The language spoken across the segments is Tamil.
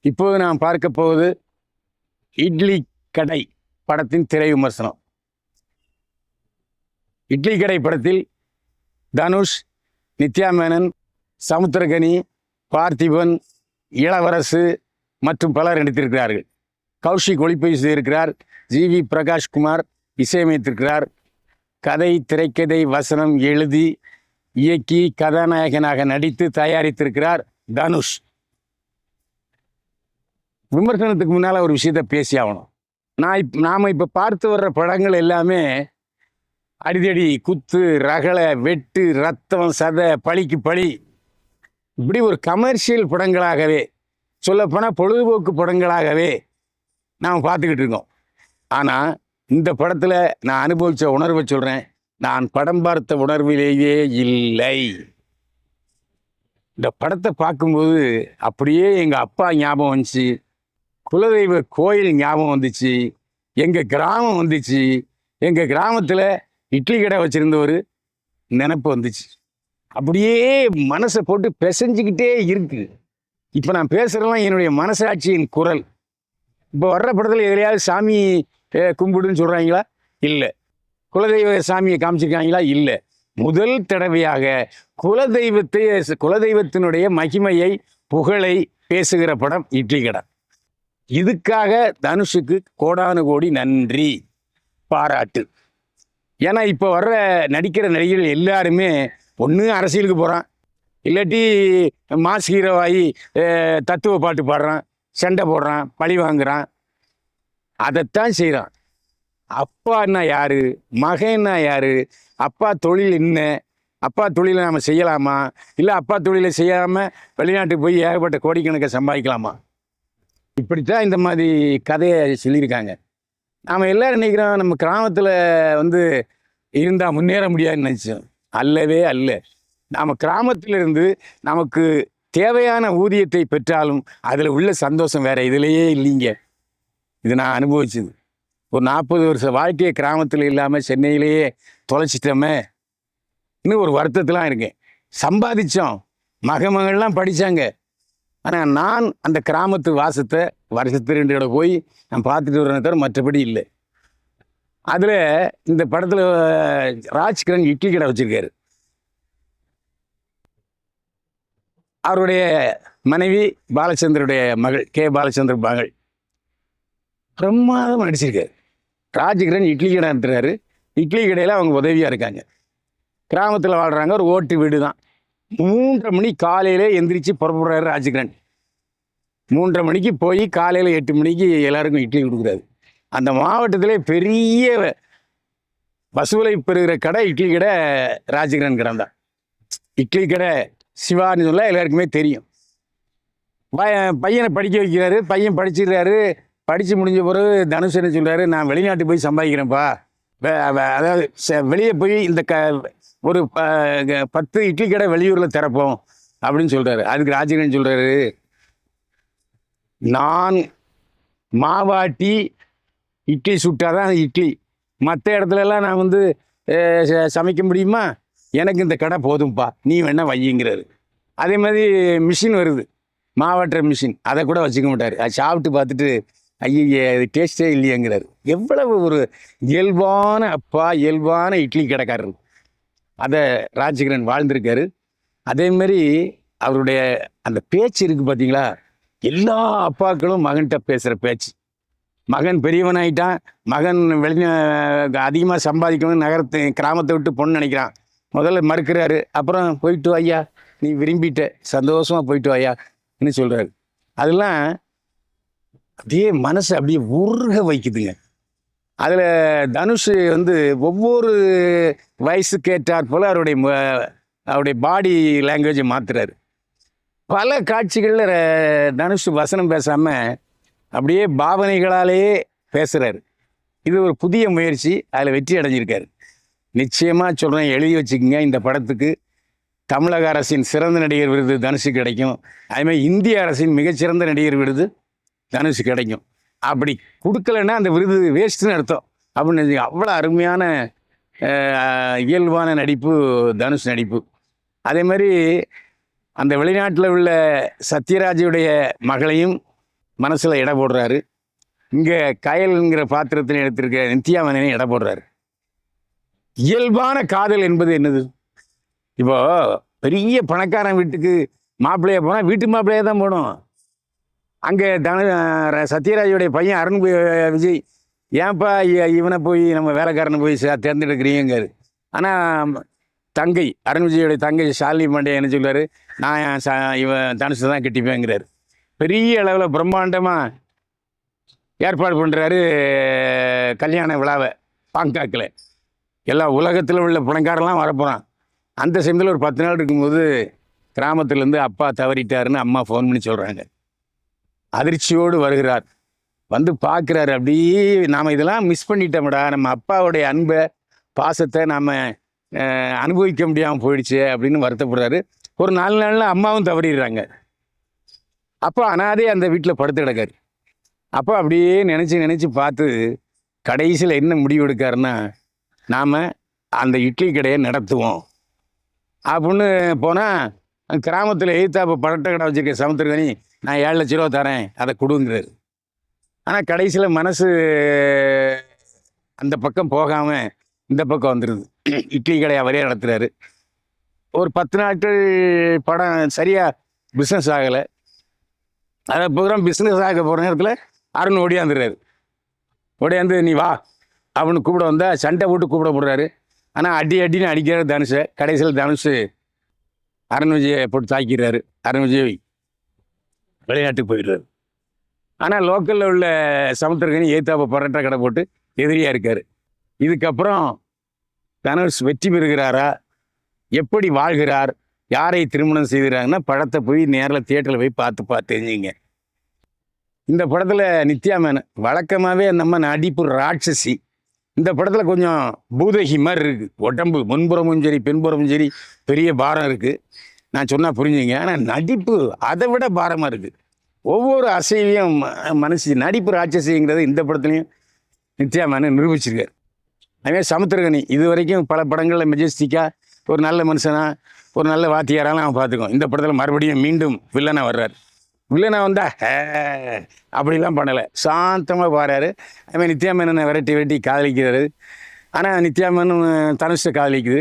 இப்போது நாம் பார்க்க போவது இட்லி கடை படத்தின் திரை விமர்சனம். இட்லி கடை படத்தில் தனுஷ் நித்யா மேனன் சமுத்திரகனி பார்த்திபன் இளவரசு மற்றும் பலர் நடித்திருக்கிறார்கள். கௌஷிக் ஒளிப்பதிவு செய்திருக்கிறார் ஜி வி பிரகாஷ்குமார் இசையமைத்திருக்கிறார். கதை திரைக்கதை வசனம் எழுதி இயக்கி கதாநாயகனாக நடித்து தயாரித்திருக்கிறார் தனுஷ். விமர்சனத்துக்கு முன்னால் ஒரு விஷயத்த பேசி ஆகணும் நான் இப் நாம் இப்போ பார்த்து வர்ற படங்கள் எல்லாமே அடிதடி குத்து ரகளை வெட்டு ரத்தம் சதை பழிக்கு பழி. இப்படி ஒரு கமர்ஷியல் படங்களாகவே சொல்லப்போனால் பொழுதுபோக்கு படங்களாகவே நாம் பார்த்துக்கிட்டு இருக்கோம். ஆனால் இந்த படத்தில் நான் அனுபவித்த உணர்வை சொல்கிறேன் நான் படம் பார்த்த உணர்விலேயே இல்லை. இந்த படத்தை பார்க்கும்போது அப்படியே எங்கள் அப்பா ஞாபகம் வந்துச்சு. குலதெய்வ கோயில் ஞாபகம் வந்துச்சு. எங்கள் கிராமம் வந்துச்சு. எங்கள் கிராமத்தில் இட்லி கடை வச்சுருந்தவர் நினப்பு வந்துச்சு. அப்படியே மனசை போட்டு பிசைஞ்சிக்கிட்டே இருக்கு. இப்போ நான் பேசுகிறதெல்லாம் என்னுடைய மனசாட்சியின் குரல். இப்போ வர்ற படத்தில் எதிலையாவது சாமி கும்பிடுன்னு சொல்கிறாங்களா இல்லை. குலதெய்வ சாமியை காமிச்சிருக்காங்களா? இல்லை. முதல் தடவையாக குலதெய்வத்தை குலதெய்வத்தினுடைய மகிமையை புகழை பேசுகிற படம் இட்லி கடை. இதுக்காக தனுஷுக்கு கோடானு கோடி நன்றி. பாராட்டு. ஏன்னா இப்போ வர்ற நடிக்கிற நடிகர்கள் எல்லாருமே ஒன்று அரசியலுக்கு போகிறான் இல்லாட்டி மாஸ் ஹீரோவாகி தத்துவ பாட்டு பாடுறான் சண்டை போடுறான் பழி வாங்குறான். அதைத்தான் செய்கிறான் அப்பான்னா யார்? மகன்னா யார்? அப்பா தொழில் என்ன? அப்பா தொழிலை நம்ம செய்யலாமா? இல்லை அப்பா தொழிலை செய்யாமல் வெளிநாட்டுக்கு போய் ஏகப்பட்ட கோடிக்கணக்கை சம்பாதிக்கலாமா? இப்படித்தான் இந்த மாதிரி கதையை சொல்லியிருக்காங்க. நாம் எல்லோரும் நினைக்கிறோம் நம்ம கிராமத்தில் வந்து இருந்தால் முன்னேற முடியாதுன்னு நினச்சோம். அல்லவே அல்ல. நாம் கிராமத்திலிருந்து நமக்கு தேவையான ஊதியத்தை பெற்றாலும் அதில் உள்ள சந்தோஷம் வேறு இதுலேயே இல்லைங்க. இது நான் அனுபவிச்சது. ஒரு நாற்பது வருஷ வாழ்க்கையை கிராமத்தில் இல்லாமல் சென்னையிலேயே தொலைச்சிட்டோமே. இன்னும் ஒரு வருத்தத்தெலாம் இருக்கேன். சம்பாதிச்சோம். மகமகள்லாம் படித்தாங்க ஆனால் நான் அந்த கிராமத்து வாசத்தை வருஷத்து ரெண்டு தடவை போய் நான் பார்த்துட்டு வரேன் தவிர மற்றபடி இல்லை. அதில் இந்த படத்தில் ராஜ்கிரண் இட்லி கடை வச்சுருக்காரு. அவருடைய மனைவி பாலச்சந்தருடைய மகள் கே. பாலச்சந்தர் மகள். பிரமாதம் நடிச்சிருக்காரு. ராஜகிரண் இட்லி கடை நடத்துறாரு இட்லி கடையில் அவங்க உதவியாக இருக்காங்க. கிராமத்தில் வாழ்கிறாங்க ஒரு ஓட்டு வீடு தான் மூன்றரை மணி காலையிலே எந்திரிச்சு புறப்படுறாரு ராஜகிரண். மூன்றரை மணிக்கு போய் காலையில் எட்டு மணிக்கு எல்லாருக்கும் இட்லி கொடுக்குறாரு. அந்த மாவட்டத்திலே பெரிய வசூலை பெறுகிற கடை இட்லி கடை ராஜகிரண் கடை தான். இட்லி கடை சிவான்னு சொல்ல எல்லாருக்குமே தெரியும். பையனை படிக்க வைக்கிறாரு பையன் படிச்சிடுறாரு படித்து முடிஞ்ச பிறகு தனுஷ் என்ன சொல்கிறாரு நான் வெளிநாட்டு போய் சம்பாதிக்கிறேன்ப்பா. அதாவது வெளியே போய் இந்த க ஒரு ப க- பத்து இட்லி கடை வெளியூரில் திறப்போம் அப்படின்னு சொல்கிறாரு அதுக்கு ராஜகன் சொல்கிறாரு நான் மாவாட்டி இட்லி சுட்டாதான் இட்லி. மற்ற இடத்துலலாம் நான் வந்து ச- சமைக்க முடியுமா? எனக்கு இந்த கடை போதும்ப்பா நீ வேணா வையுங்கிறாரு. அதே மாதிரி மிஷின் வருது. மாவாட்டுற மிஷின். அதை கூட வச்சுக்க மாட்டார். அது சாப்பிட்டு பார்த்துட்டு ஐயே அது டேஸ்ட்டே இல்லையேங்கிறாரு. எவ்வளவு ஒரு இயல்பான அப்பா இயல்பான இட்லி கடைக்காரர். அதை ராஜகிரன் வாழ்ந்திருக்காரு. அதே மாதிரி அவருடைய அந்த பேச்சு இருக்குது பார்த்தீங்களா எல்லா அப்பாக்களும் மகன்கிட்ட பேசுகிற பேச்சு. மகன் பெரியவனாயிட்டான். மகன் வெளி அதிகமாக சம்பாதிக்கணும்னு நகரத்து கிராமத்தை விட்டு பொண்ணு நினைக்கிறான். முதல்ல மறுக்கிறாரு. அப்புறம் போயிட்டு ஐயா நீ விரும்பிட்ட சந்தோஷமாக போயிட்டு ஐயான்னு சொல்கிறாரு அதெல்லாம் அப்படியே மனசை அப்படியே உருக வைக்குதுங்க. அதில் தனுஷ் வந்து ஒவ்வொரு வயசுக்கு ஏற்றாற் போல் அவருடைய ம- அவருடைய பாடி லாங்குவேஜை மாற்றுறாரு பல காட்சிகளில் தனுஷ் வசனம் பேசாமல் அப்படியே பாவனைகளாலேயே பேசுகிறாரு இது ஒரு புதிய முயற்சி அதில் வெற்றி அடைஞ்சிருக்காரு. நிச்சயமாக சொல்கிறேன் எழுதி வச்சுக்கோங்க இந்த படத்துக்கு. தமிழக அரசின் சிறந்த நடிகர் விருது தனுஷு கிடைக்கும். அதேமாதிரி இந்திய அரசின் மிகச்சிறந்த நடிகர் விருது தனுஷு கிடைக்கும். அப்படி கொடுக்கலன்னா அந்த விருது வேஸ்ட்டுன்னு அர்த்தம். அப்படின்னு அவ்வளோ அருமையான இயல்பான நடிப்பு தனுஷ் நடிப்பு. அதே மாதிரி அந்த வெளிநாட்டில் உள்ள சத்யராஜுடைய மகளையும் மனசில் இட போடுறாரு. இங்கே கயல்ங்கிற பாத்திரத்தில் எடுத்திருக்க நித்யா இட போடுறாரு. இயல்பான காதல் என்பது என்னது? இப்போ பெரிய பணக்காரன் வீட்டுக்கு மாப்பிள்ளைய போனால் வீட்டு மாப்பிள்ளையே தான் போகணும். அங்கே தனு சத்யராஜுடைய பையன் அருண் விஜய். ஏன்பா இவனை போய் நம்ம வேலைக்காரனை போய் சே- தேர்ந்தெடுக்கிறீங்காரு ஆனால் தங்கை அருண் விஜயோடைய தங்கை ஷாலினி பாண்டே என்ன சொல்லுவார்? நான் ச இவன் தனுசு தான் கட்டிப்பேங்கிறாரு. பெரிய அளவில் பிரம்மாண்டமாக ஏற்பாடு பண்ணுறாரு கல்யாண விழாவை பாங்காக்கில். எல்லா உலகத்தில் உள்ள பணக்காரெல்லாம் வரப்போகிறான் அந்த சமயத்தில் ஒரு பத்து நாள் இருக்கும்போது கிராமத்துலேருந்து அப்பா தவறிட்டாருன்னு அம்மா ஃபோன் பண்ணி சொல்கிறாங்க அதிர்ச்சியோடு வருகிறார். வந்து பார்க்குறாரு. அப்படியே நாம் இதெல்லாம் மிஸ் பண்ணிட்டோம்டா. நம்ம அப்பாவுடைய அன்பை பாசத்தை நாம் அனுபவிக்க முடியாமல் போயிடுச்சு அப்படின்னு வருத்தப்படுறாரு. ஒரு நாலு நாளில் அம்மாவும் தவறிடுறாங்க. அப்போ அனாதே அந்த வீட்டில் படுத்து கிடக்காரு. அப்போ அப்படியே நினச்சி நினச்சி பார்த்து கடைசியில் என்ன முடிவு எடுக்காருன்னா நாம் அந்த இட்லி கடையை நடத்துவோம். அப்படின்னு போனால் கிராமத்தில் எய்த்தாப்ப படட்ட கடை வச்சுருக்க சமுத்திரகனி நான் ஏழு லட்ச ரூபா தரேன் அதை கொடுங்கிறது ஆனால் கடைசியில் மனசு அந்த பக்கம் போகாமல் இந்த பக்கம் வந்துடுது இட்லி கடையை அவரே நடத்துகிறாரு ஒரு பத்து நாட்கள் படம் சரியாக பிஸ்னஸ் ஆகலை. அதை ப்ரோக்ராம் பிஸ்னஸ் ஆக போகிற நேரத்தில் அருண் ஓடியாந்துடுறாரு. ஓடியாந்து நீ வா. அப்படின்னு கூப்பிட வந்தால் சண்டை போட்டு கூப்பிட போடுறாரு. ஆனால் அடி அடின்னு அடிக்கிறார் தனுஷை. கடைசியில் தனுஷ் அருண் விஜயை போட்டு தாக்கிடுறாரு. அருண் விஜய் வெளிநாட்டுக்கு போயிடுறாரு ஆனால் லோக்கலில் உள்ள சமுத்திரகனி ஏத்தாப்ப பரோட்டா கடை போட்டு எதிரியாக இருக்கார். இதுக்கப்புறம் தனுஷ் வெற்றி பெறுகிறாரா? எப்படி வாழ்கிறார்? யாரை திருமணம் செய்கிறாங்கன்னா படத்தை போய் நேரில் தியேட்டரில் போய் பார்த்து பார்த்து தெரிஞ்சுங்க. இந்த படத்தில் நித்யா மேனன் வழக்கமாகவே நம்ம நடிப்பு ராட்சசி. இந்த படத்தில் கொஞ்சம் பூதகி மாதிரி இருக்குது உடம்பு முன்புறமும் சரி பின்புறமும் சரி பெரிய பாரம் இருக்குது நான் சொன்னால் புரிஞ்சுங்க. ஆனால் நடிப்பு அதை விட பாரமாக இருக்குது ஒவ்வொரு அசைவையும் ம- மனசு நடிப்பு ராட்சசிங்கிறது இந்த படத்துலையும் நித்யா நிரூபிச்சிருக்கார் நிரூபிச்சிருக்காரு. அதே சமுத்திரகனி இது வரைக்கும் பல படங்களில் மெஜஸ்டிக்காக ஒரு நல்ல மனுஷனா ஒரு நல்ல வாத்தியாரெல்லாம் அவன் பார்த்துக்கோம் இந்த படத்தில் மறுபடியும் மீண்டும் வில்லனாக வர்றார். வில்லனா வந்தா ஹே அப்படிலாம் பண்ணலை. சாந்தமாக பாடுறாரு அதுமாதிரி நித்யா மேனனை விரட்டி விரட்டி காதலிக்கிறாரு. ஆனால் நித்யாமேனு தனுஷை காதலிக்குது.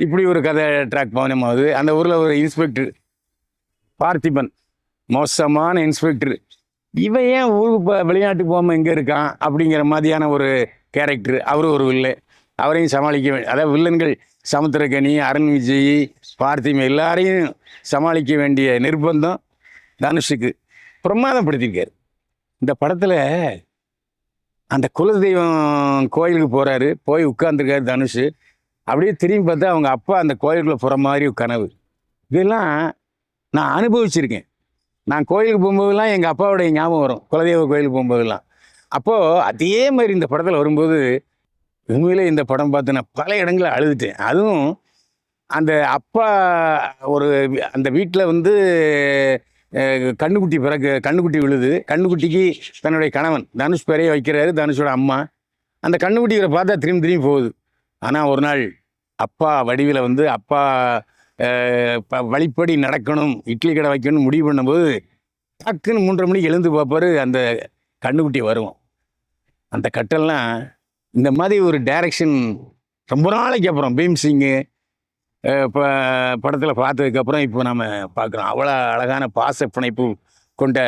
இப்படி ஒரு கதை ட்ராக் பவனமாகுது அந்த ஊரில் ஒரு இன்ஸ்பெக்டர் பார்த்திபன். மோசமான இன்ஸ்பெக்டர் இவன் ஏன் ஊருக்கு இப்போ வெளிநாட்டுக்கு போகாமல் எங்கே இருக்கான்? அப்படிங்கிற மாதிரியான ஒரு கேரக்டர் அவரும் ஒரு வில்லன் அவரையும் சமாளிக்க வேண்டிய அதாவது வில்லன்கள் சமுத்திரக்கனி அருண் விஜய் பார்த்திபன் எல்லாரையும் சமாளிக்க வேண்டிய நிர்பந்தம் தனுஷுக்கு பிரமாதப்படுத்தியிருக்காரு. இந்த படத்தில் அந்த குலதெய்வம் கோயிலுக்கு போகிறாரு போய் உட்காந்துருக்காரு தனுஷ். அப்படியே திரும்பி பார்த்தா அவங்க அப்பா அந்த கோயிலுக்குள்ளே போகிற மாதிரி ஒரு கனவு. இதெல்லாம் நான் அனுபவிச்சிருக்கேன். நான் கோயிலுக்கு போகும்போதெல்லாம் எங்கள் அப்பாவுடைய ஞாபகம் வரும். குலதெய்வ கோயிலுக்கு போகும்போதெல்லாம். அப்போது அதே மாதிரி இந்த படத்தில் வரும்போது உண்மையிலே இந்த படம் பார்த்து நான் பல இடங்களில் அழுதுட்டேன். அதுவும் அந்த அப்பா ஒரு அந்த வீட்டில் வந்து கண்ணுக்குட்டி பிறகு கண்ணுக்குட்டி விழுது. கண்ணுக்குட்டிக்கு தன்னுடைய கணவன் தனுஷ் பேரையே வைக்கிறாரு தனுஷோட அம்மா. அந்த கண்ணுக்குட்டி இவரை பார்த்தா திரும்பி திரும்பி போகுது. ஆனால் ஒரு நாள் அப்பா வடிவில் வந்து அப்பா ப- வழிப்படி நடக்கணும் இட்லி கடை வைக்கணும்னு முடிவு பண்ணும்போது டக்குன்னு மூன்றரை மணிக்கு எழுந்து பார்ப்பாரு அந்த கண்ணுக்குட்டி வருவோம் அந்த கட்டெல்லாம் இந்த மாதிரி ஒரு டைரக்ஷன் ரொம்ப நாளைக்கு அப்புறம். பீம் சிங்கு இப்போ படத்தில் பார்த்ததுக்கப்புறம் இப்போ நம்ம பார்க்குறோம் அவ்வளோ அழகான பாச பிணைப்பு கொண்ட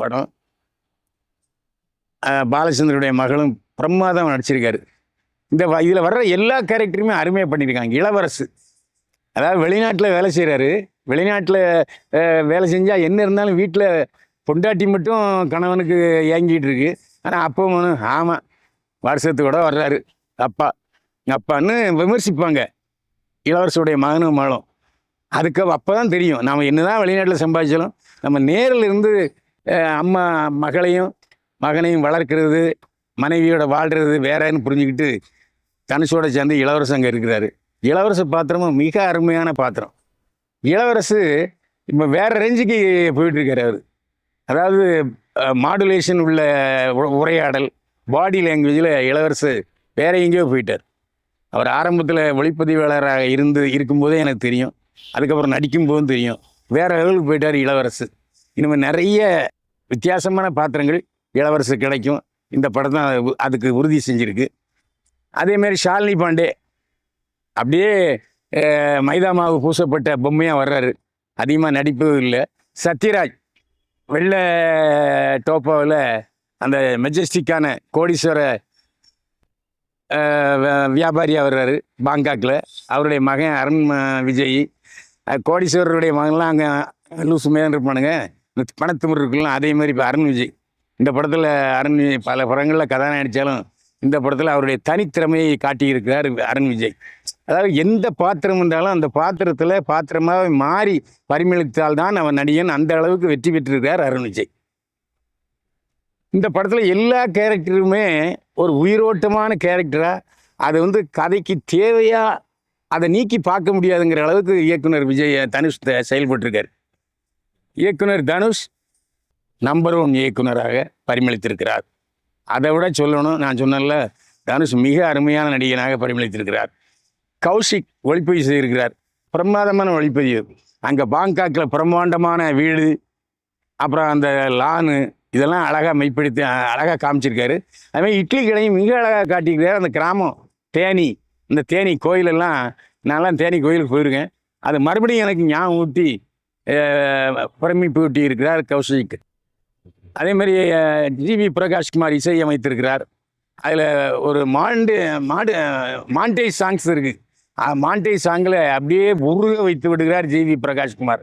படம். பாலச்சந்திரனுடைய பாலச்சந்தருடைய மகளும் பிரம்மாதம் நடிச்சிருக்காரு. இந்த இதில் வர்ற எல்லா கேரக்டருமே அருமையாக பண்ணியிருக்காங்க இளவரசு. அதாவது வெளிநாட்டில் வேலை செய்கிறாரு வெளிநாட்டில் வேலை செஞ்சால் என்ன இருந்தாலும் வீட்டில் பொண்டாட்டி மட்டும் கணவனுக்கு ஏங்கிட்டு இருக்கு. ஆனால் அப்பவும் ஆமாம் வருஷத்துக்கூட வர்றாரு. அப்பா அப்பான்னு விமர்சிப்பாங்க. இளவரசுடைய மகனும் மகளும் அதுக்கு அப்போ தான் தெரியும். நம்ம என்னதான் வெளிநாட்டில் சம்பாதிச்சாலும் நம்ம நேரில் இருந்து அம்மா மகளையும் மகனையும் வளர்க்கிறது மனைவியோட வாழ்கிறது வேறன்னு புரிஞ்சுக்கிட்டு தனுஷோட சேர்ந்து இளவரசு அங்கே இருக்கிறாரு. இளவரசு பாத்திரமும் மிக அருமையான பாத்திரம். இளவரசு இப்போ வேற ரேஞ்சுக்கு போயிட்டுருக்காரு அவர். அதாவது மாடுலேஷன் உள்ள உரையாடல் பாடி லாங்குவேஜில் இளவரசு வேற எங்கேயோ போயிட்டார். அவர் ஆரம்பத்தில் ஒளிப்பதிவாளராக இருந்து இருக்கும்போதே எனக்கு தெரியும். அதுக்கப்புறம் நடிக்கும்போதும் தெரியும். வேற லெவலுக்கு போயிட்டார் இளவரசு. இனிமேல் நிறைய வித்தியாசமான பாத்திரங்கள் இளவரசு கிடைக்கும். இந்த படம் தான் அதுக்கு உறுதி செஞ்சுருக்கு. அதேமாரி ஷாலினி பாண்டே அப்படியே மைதா மாவு பூசப்பட்ட பொம்மையாக வர்றாரு. அதிகமாக நடிப்பு இல்லை. சத்யராஜ் வெள்ளை டோப்பாவில் அந்த மெஜஸ்டிக்கான கோடீஸ்வர வியாபாரியாக வர்றாரு பாங்காக்கில் அவருடைய மகன் அருண் விஜய். கோடீஸ்வரருடைய மகன்லாம் அங்கே லூசு மேலே இருப்பானுங்க. இந்த பணத்துமுறை இருக்கலாம் அதே மாதிரி இப்போ அருண் விஜய். இந்த படத்தில் அருண் விஜய் பல படங்களில் கதாநாயகம் நடித்தாலும் இந்த படத்தில் அவருடைய தனித்திறமையை காட்டியிருக்கிறார் அருண் விஜய். அதாவது எந்த பாத்திரம் இருந்தாலும் அந்த பாத்திரத்தில் பாத்திரமாக மாறி பரிமளித்தால்தான் அவன் நடிகன். அந்த அளவுக்கு வெற்றி பெற்றிருக்கிறார் அருண் விஜய். இந்த படத்தில் எல்லா கேரக்டருமே ஒரு உயிரோட்டமான கேரக்டராக அது வந்து கதைக்கு தேவையாக அதை நீக்கி பார்க்க முடியாதுங்கிற அளவுக்கு இயக்குனர் விஜய் தனுஷ் த- செயல்பட்டிருக்கார். இயக்குனர் தனுஷ் நம்பர் ஒன் இயக்குனராக பரிமளித்திருக்கிறார். அதை விட சொல்லணும் நான் சொன்னேன்ல தனுஷ் மிக அருமையான நடிகனாக பரிமளித்திருக்கிறார். கௌஷிக் ஒளிப்பதிவு செய்திருக்கிறார். பிரமாதமான ஒளிப்பதிவு. அங்கே பாங்காக்கில் பிரம்மாண்டமான வீடு அப்புறம் அந்த லானு இதெல்லாம் அழகாக மெய்ப்படுத்தி அழகாக காமிச்சிருக்காரு. அதுமாதிரி இட்லி கடையும் மிக அழகாக காட்டியிருக்காரு. அந்த கிராமம் தேனி இந்த தேனி கோயிலெல்லாம் நான்லாம் தேனி கோயிலுக்கு போயிருக்கேன். அது மறுபடியும் எனக்கு ஞாபகம் ஊட்டி பிரமிப்பு ஊட்டி இருக்கிறார் கௌஷிக் அதேமாதிரி ஜிவி பிரகாஷ்குமார் இசை அமைத்திருக்கிறார் அதில் ஒரு மாண்டு மாடு மாண்டேஜ் சாங்ஸ் இருக்குது மாண்டேஜ் சாங்கில் அப்படியே உருக வைத்து விடுகிறார் ஜிவி பிரகாஷ்குமார்.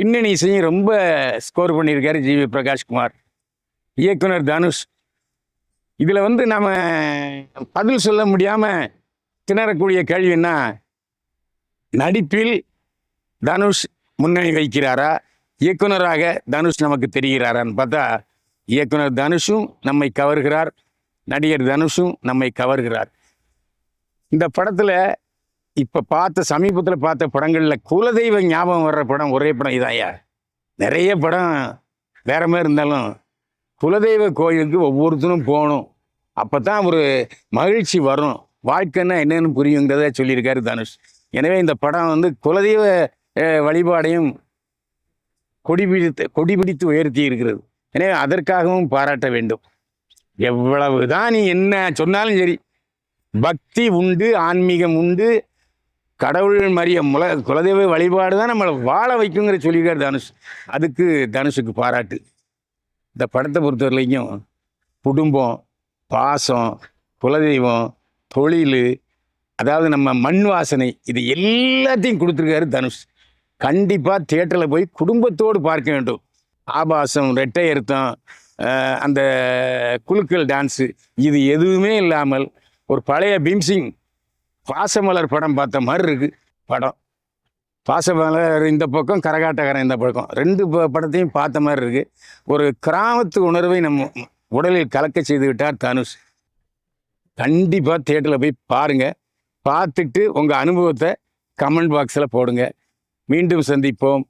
பின்னணி இசையும் ரொம்ப ஸ்கோர் பண்ணியிருக்காரு ஜிவி பிரகாஷ்குமார். இயக்குனர் தனுஷ். இதில் வந்து நம்ம பதில் சொல்ல முடியாமல் திணறக்கூடிய கேள்வின்னா நடிப்பில் தனுஷ் முன்னணி வைக்கிறாரா? இயக்குனராக தனுஷ் நமக்கு தெரிகிறாரான்னு பார்த்தா இயக்குனர் தனுஷும் நம்மை கவர்கிறார் நடிகர் தனுஷும் நம்மை கவர்கிறார். இந்த படத்தில் இப்போ பார்த்த சமீபத்தில் பார்த்த படங்களில் குலதெய்வ ஞாபகம் வர்ற படம் ஒரே படம் இதாயா நிறைய படம் வேற மாதிரி இருந்தாலும் குலதெய்வ கோயிலுக்கு ஒவ்வொருத்தரும் போகணும். அப்போ தான் ஒரு மகிழ்ச்சி வரும். வாழ்க்கைன்னா என்னென்னு புரியுங்கிறத சொல்லியிருக்காரு தனுஷ். எனவே இந்த படம் வந்து குலதெய்வ வழிபாடையும் கொடிபிடித்து கொடிபிடித்து உயர்த்தி இருக்கிறது. எனவே அதற்காகவும் பாராட்ட வேண்டும். எவ்வளவுதான் நீ என்ன சொன்னாலும் சரி பக்தி உண்டு ஆன்மீகம் உண்டு கடவுள் மரிய முல குலதெய்வ வழிபாடு தான் நம்மளை வாழ வைக்குங்கிற சொல்லியிருக்கார் தனுஷ். அதுக்கு தனுஷுக்கு பாராட்டு. இந்த படத்தை பொறுத்த வரைக்கும் குடும்பம் பாசம் குலதெய்வம் தொழில் அதாவது நம்ம மண் வாசனை இது எல்லாத்தையும் கொடுத்துருக்காரு தனுஷ். கண்டிப்பாக தியேட்டரில் போய் குடும்பத்தோடு பார்க்க வேண்டும். ஆபாசம் ரெட்டை அறுத்தம் அந்த குலுக்கல் டான்ஸு இது எதுவுமே இல்லாமல் ஒரு பழைய பீம்சிங் பாசமலர் படம் பார்த்த மாதிரி இருக்குது படம். பாசமலர் இந்த பக்கம் கரகாட்டக்காரன் இந்த பக்கம். ரெண்டு ப- படத்தையும் பார்த்த மாதிரி இருக்குது ஒரு கிராமத்து உணர்வை நம்ம உடலில் கலக்க செய்து விட்டார் தனுஷ். கண்டிப்பாக தியேட்டரில் போய் பாருங்கள் பார்த்துட்டு உங்கள் அனுபவத்தை கமெண்ட் பாக்ஸில் போடுங்க. மீண்டும் சந்திப்போம்.